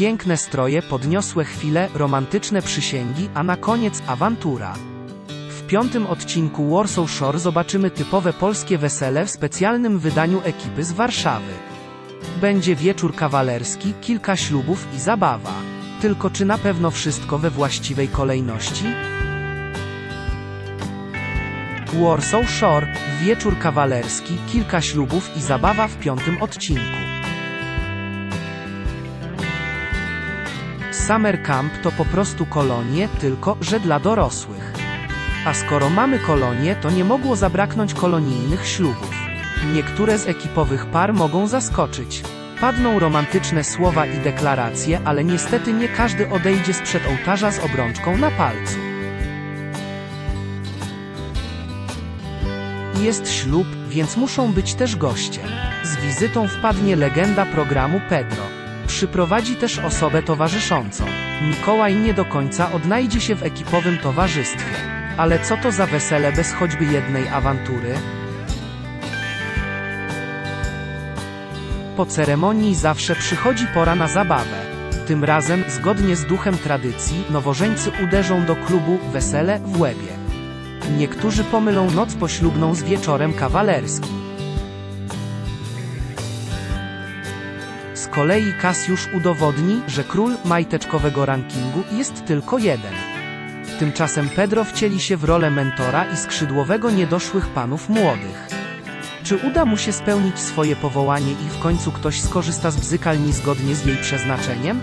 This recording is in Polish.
Piękne stroje, podniosłe chwile, romantyczne przysięgi, a na koniec awantura. W piątym odcinku Warsaw Shore zobaczymy typowe polskie wesele w specjalnym wydaniu ekipy z Warszawy. Będzie wieczór kawalerski, kilka ślubów i zabawa. Tylko czy na pewno wszystko we właściwej kolejności? Warsaw Shore, wieczór kawalerski, kilka ślubów i zabawa w piątym odcinku. Summer Camp to po prostu kolonie, tylko że dla dorosłych. A skoro mamy kolonie, to nie mogło zabraknąć kolonijnych ślubów. Niektóre z ekipowych par mogą zaskoczyć. Padną romantyczne słowa i deklaracje, ale niestety nie każdy odejdzie sprzed ołtarza z obrączką na palcu. Jest ślub, więc muszą być też goście. Z wizytą wpadnie legenda programu Pedro. Przyprowadzi też osobę towarzyszącą. Mikołaj nie do końca odnajdzie się w ekipowym towarzystwie. Ale co to za wesele bez choćby jednej awantury? Po ceremonii zawsze przychodzi pora na zabawę. Tym razem, zgodnie z duchem tradycji, nowożeńcy uderzą do klubu Wesele w łebie. Niektórzy pomylą noc poślubną z wieczorem kawalerskim. Kolei Kasiusz udowodni, że król majteczkowego rankingu jest tylko jeden. Tymczasem Pedro wcieli się w rolę mentora i skrzydłowego niedoszłych panów młodych. Czy uda mu się spełnić swoje powołanie i w końcu ktoś skorzysta z bzykalni zgodnie z jej przeznaczeniem?